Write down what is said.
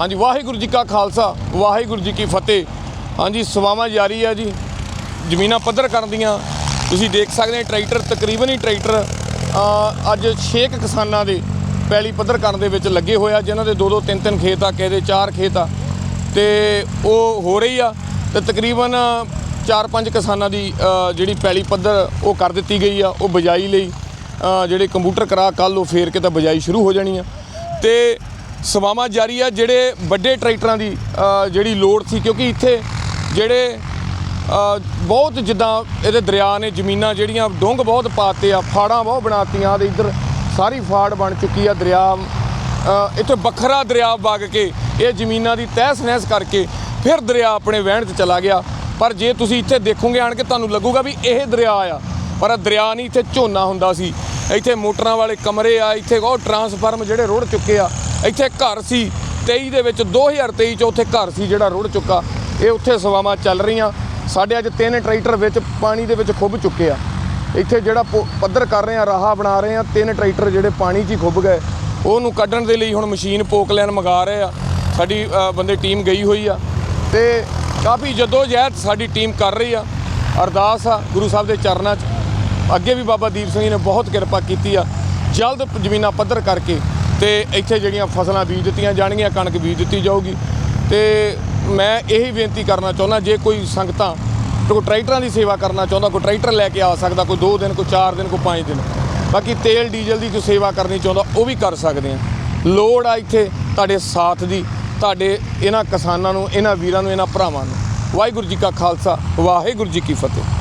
ਹਾਂਜੀ ਵਾਹਿਗੁਰੂ ਜੀ ਕਾ ਖਾਲਸਾ ਵਾਹਿਗੁਰੂ ਜੀ ਕੀ ਫਤਿਹ। ਹਾਂਜੀ ਸੇਵਾਵਾਂ ਜਾਰੀ ਆ ਜੀ। ਜ਼ਮੀਨਾਂ ਪੱਧਰ ਕਰਨ ਦੀਆਂ। ਤੁਸੀਂ ਦੇਖ ਸਕਦੇ ਹੋ ਟਰੈਕਟਰ ਤਕਰੀਬਨ ਹੀ ਟਰੈਕਟਰ ਅ, ਅੱਜ 6 ਕਿਸਾਨਾਂ ਦੇ ਪੈਲੀ ਪੱਧਰ ਕਰਨ ਦੇ ਵਿੱਚ ਲੱਗੇ ਹੋਇਆ ਜਿਨ੍ਹਾਂ ਦੇ ਦੋ ਦੋ ਤਿੰਨ ਤਿੰਨ ਖੇਤ ਆ ਕਿਸੇ ਦੇ ਚਾਰ ਖੇਤ ਆ। ਤੇ ਉਹ ਹੋ ਰਹੀ ਆ ਤੇ ਤਕਰੀਬਨ 4-5 ਕਿਸਾਨਾਂ ਦੀ ਜਿਹੜੀ ਪੈਲੀ ਪੱਧਰ ਉਹ ਕਰ ਦਿੱਤੀ ਗਈ ਆ ਉਹ ਬਜਾਈ ਲਈ ਜਿਹੜੇ ਕੰਪਿਊਟਰ ਕਰਾ ਕੱਲ ਉਹ ਫੇਰ ਕੇ ਤਾਂ ਬਜਾਈ ਸ਼ੁਰੂ ਹੋ ਜਾਣੀ ਆ। ਤੇ ਸੇਵਾਵਾਂ ਜਾਰੀ ਆ ਜਿਹੜੇ ਵੱਡੇ ਟਰੈਕਟਰਾਂ ਦੀ ਜਿਹੜੀ ਲੋੜ ਸੀ, ਕਿਉਂਕਿ ਇੱਥੇ ਜਿਹੜੇ ਬਹੁਤ ਜਿੱਦਾਂ ਇਹਦੇ ਦਰਿਆ ਨੇ, ਜ਼ਮੀਨਾਂ ਜਿਹੜੀਆਂ ਡੁੰਗ ਬਹੁਤ ਪਾਤੇ ਆ, ਫਾੜਾਂ ਬਹੁਤ ਬਣਾਤੀਆਂ, ਤੇ ਇੱਧਰ ਸਾਰੀ ਫਾੜ ਬਣ ਚੁੱਕੀ ਆ ਦਰਿਆ ਇੱਥੇ ਵੱਖਰਾ ਦਰਿਆ ਵਗ ਕੇ ਇਹ ਜ਼ਮੀਨਾਂ ਦੀ ਤਹਿਸ ਨਹਿਸ ਕਰਕੇ ਫਿਰ ਦਰਿਆ ਆਪਣੇ ਵਹਿਣ 'ਚ ਚਲਾ ਗਿਆ। ਪਰ ਜੇ ਤੁਸੀਂ ਇੱਥੇ ਦੇਖੋਗੇ, ਆਣ ਕੇ ਤੁਹਾਨੂੰ ਲੱਗੂਗਾ ਵੀ ਇਹ ਦਰਿਆ ਆ, ਪਰ ਇਹ ਦਰਿਆ ਨਹੀਂ, ਇੱਥੇ ਝੋਨਾ ਹੁੰਦਾ ਸੀ। ਇੱਥੇ ਮੋਟਰਾਂ ਵਾਲੇ ਕਮਰੇ ਆ, ਇੱਥੇ ਉਹ ਟਰਾਂਸਫਾਰਮ ਜਿਹੜੇ ਰੁੜ ਚੁੱਕੇ ਆ ਇੱਥੇ ਘਰ ਸੀ। 23 ਦੇ ਵਿੱਚ 2023 ਚ ਉੱਥੇ ਘਰ ਸੀ ਜਿਹੜਾ ਰੁੜ ਚੁੱਕਾ। ਇਹ ਉੱਥੇ ਸੇਵਾਵਾਂ ਚੱਲ ਰਹੀਆਂ। ਸਾਡੇ ਅੱਜ ਤਿੰਨ ਟਰੈਕਟਰ ਵਿੱਚ ਪਾਣੀ ਦੇ ਵਿੱਚ ਖੁੱਭ ਚੁੱਕੇ ਆ। ਇੱਥੇ ਜਿਹੜਾ ਪੋ- ਪੱਧਰ ਕਰ ਰਹੇ ਆ, ਰਾਹ ਬਣਾ ਰਹੇ ਆ, ਤਿੰਨ ਟਰੈਕਟਰ ਜਿਹੜੇ ਪਾਣੀ 'ਚ ਹੀ ਖੁੱਭ ਗਏ। ਉਹਨੂੰ ਕੱਢਣ ਦੇ ਲਈ ਹੁਣ ਮਸ਼ੀਨ ਪੋਕ ਲੈਣ ਮੰਗਾ ਰਹੇ ਆ। ਸਾਡੀ ਬੰਦੇ ਟੀਮ ਗਈ ਹੋਈ ਆ। ਤੇ ਕਾਫੀ ਜਦੋਜਹਿਦ ਸਾਡੀ ਟੀਮ ਕਰ ਰਹੀ ਆ। ਅਰਦਾਸ ਆ ਗੁਰੂ ਸਾਹਿਬ ਦੇ ਚਰਨਾਂ 'ਚ। ਅੱਗੇ ਵੀ ਬਾਬਾ ਦੀਪ ਸਿੰਘ ਜੀ ਨੇ ਬਹੁਤ ਕਿਰਪਾ ਕੀਤੀ ਆ। ਜਲਦ ਜ਼ਮੀਨਾਂ ਪੱਧਰ ਕਰਕੇ ਤੇ ਇੱਥੇ ਜਿਹੜੀਆਂ ਫਸਲਾਂ ਬੀਜ ਦਿੱਤੀਆਂ ਜਾਣਗੀਆਂ, ਕਣਕ ਬੀਜ ਦਿੱਤੀ ਜਾਊਗੀ। ਤੇ ਮੈਂ ਇਹੀ ਬੇਨਤੀ ਕਰਨਾ ਚਾਹੁੰਦਾ, ਜੇ ਕੋਈ ਸੰਗਤਾਂ ਕੋਈ ਟਰੈਕਟਰਾਂ ਦੀ ਸੇਵਾ ਕਰਨਾ ਚਾਹੁੰਦਾ ਕੋਈ ਟਰੈਕਟਰ ਲੈ ਕੇ ਆ ਸਕਦਾ ਕੋਈ 2 ਦਿਨ ਕੋਈ 4 ਦਿਨ ਕੋਈ 5 ਦਿਨ। ਬਾਕੀ ਤੇਲ, ਡੀਜ਼ਲ ਦੀ ਕੋਈ ਸੇਵਾ ਕਰਨੀ ਚਾਹੁੰਦਾ, ਉਹ ਵੀ ਕਰ ਸਕਦੇ ਆ। ਲੋੜ ਆ ਇੱਥੇ ਤੁਹਾਡੇ ਸਾਥ ਦੀ, ਤੁਹਾਡੇ ਇਹਨਾਂ ਕਿਸਾਨਾਂ ਨੂੰ, ਇਹਨਾਂ ਵੀਰਾਂ ਨੂੰ, ਇਹਨਾਂ ਭਰਾਵਾਂ ਨੂੰ। ਵਾਹਿਗੁਰੂ ਜੀ ਕਾ ਖਾਲਸਾ, ਵਾਹਿਗੁਰੂ ਜੀ ਕੀ ਫਤਿਹ।